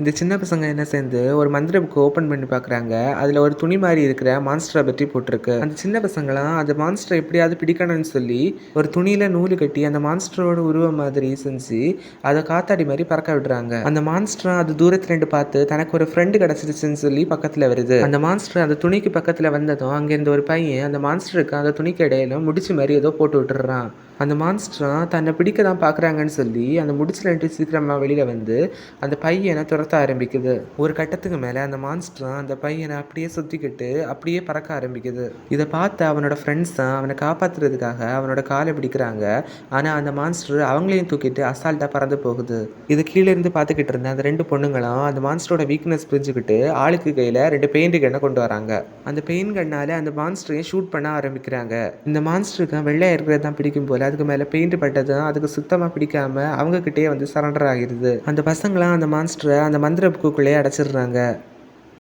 இந்த சின்ன பசங்க என்ன சேர்ந்து ஒரு மந்திர புக்கு ஓப்பன் பண்ணி பார்க்குறாங்க. அதில் ஒரு துணி மாதிரி இருக்கிற மான்ஸ்டரை பற்றி போட்டிருக்கு. அந்த சின்ன பசங்களாம் அந்த மான்ஸ்டரை எப்படியாவது பிடிக்கணும்னு சொல்லி ஒரு துணியில் நூல் கட்டி அந்த மான்ஸ்டரோட உருவம் மாதிரி செஞ்சு அதை காத்தாடி மாதிரி பறக்க விடுறாங்க. அந்த மான்ஸ்டரை அது தூரத்துல ரெண்டு பார்த்து தனக்கு ஒரு ஃப்ரெண்டு கிடச்சிருச்சுன்னு சொல்லி பக்கத்தில் வருது. அந்த மான்ஸ்டர் அந்த துணிக்கு பக்கத்தில் வந்ததும் அங்கேருந்து ஒரு பையன் அந்த மான்ஸ்டருக்கு அந்த துணிக்கு இடையில முடிச்சு மாதிரி ஏதோ போட்டு விட்டுறான் அந்த மான்ஸ்டரும் தன்னை பிடிக்க தான் பார்க்குறாங்கன்னு சொல்லி அந்த முடிச்சுலன்ட்டு சீக்கிரமாக வெளியில் வந்து அந்த பையனை துரத்த ஆரம்பிக்குது. ஒரு கட்டத்துக்கு மேலே அந்த மான்ஸ்டரும் அந்த பையனை அப்படியே சுற்றிக்கிட்டு அப்படியே பறக்க ஆரம்பிக்குது. இதை பார்த்து அவனோட ஃப்ரெண்ட்ஸ் தான் அவனை காப்பாற்றுறதுக்காக அவனோட காலை பிடிக்கிறாங்க. ஆனால் அந்த மான்ஸ்டர் அவங்களையும் தூக்கிட்டு அசால்ட்டாக பறந்து போகுது. இது கீழே இருந்து பார்த்துக்கிட்டு இருந்த அந்த ரெண்டு பொண்ணுங்களும் அந்த மான்ஸ்டரோட வீக்னஸ் புரிஞ்சுக்கிட்டு ஆளுக்கு கையில் ரெண்டு பெயிண்ட் கண்ணை கொண்டு வராங்க. அந்த பெயிண்ட் கண்ணால் அந்த மான்ஸ்டரையும் ஷூட் பண்ண ஆரம்பிக்கிறாங்க. இந்த மான்ஸ்டருக்கு வெள்ளையாக இருக்கிறது தான் பிடிக்கும் போல அதுக்கு மேலே பெயிண்ட் பட்டதும் அதுக்கு சுத்தமாக பிடிக்காம அவங்ககிட்டயே வந்து சரண்டர் ஆகிடுது அந்த பசங்களாம் அந்த மான்ஸ்டரை அந்த மந்திர புக்குள்ளேயே அடைச்சிடுறாங்க.